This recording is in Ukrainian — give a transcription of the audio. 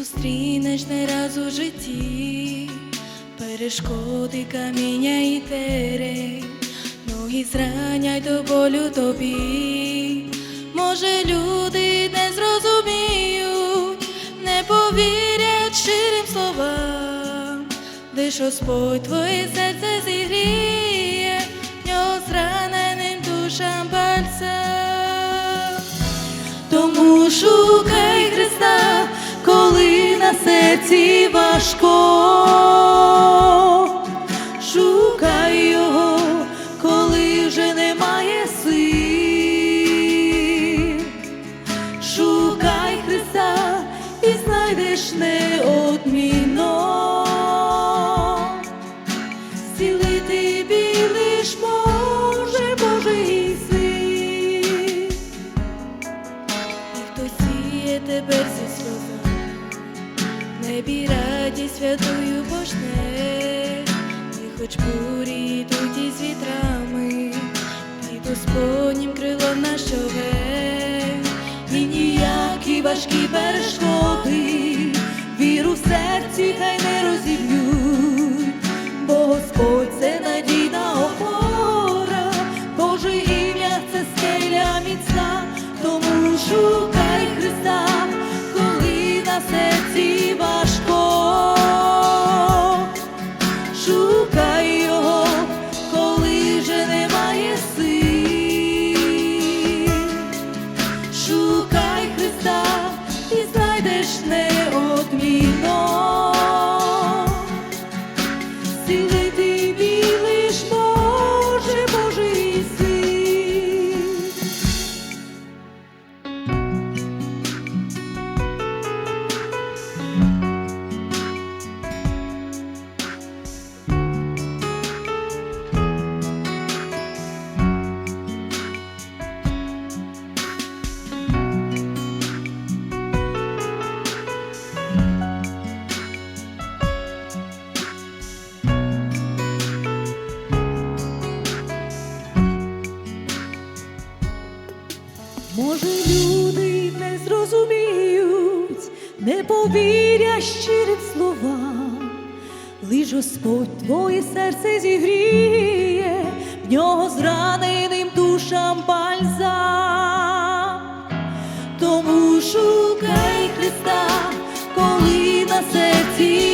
зустрінеш не раз у житті, перешкоди каміння і терень, ноги зранять до болю тобі. Може, люди не зрозуміють, не повірять щирим словам, лиш Господь твоє серце зігріє, нього зраненим душам бальзам. Тому шукай Христа, коли на серці важко. Шукай Його, коли вже немає сил. Шукай Христа і знайдеш неодмінно. Зцілити білий може Божий син. Хто сіє тепер зі сльозами, небі радість святою пожне, і хоч бурі йдуть із вітрами, під Господнім крилом на човен, і ніякі важкі перешкоди, віру в серці хай не розіб'ють, бо Господь це надійна опора, Боже ім'я це скеля міцна, тому шукай Христа, коли на серці не повіря щирим словам, лиш Господь твоє серце зігріє, в нього зраненим душам бальзам. Тому шукай Христа, коли на серці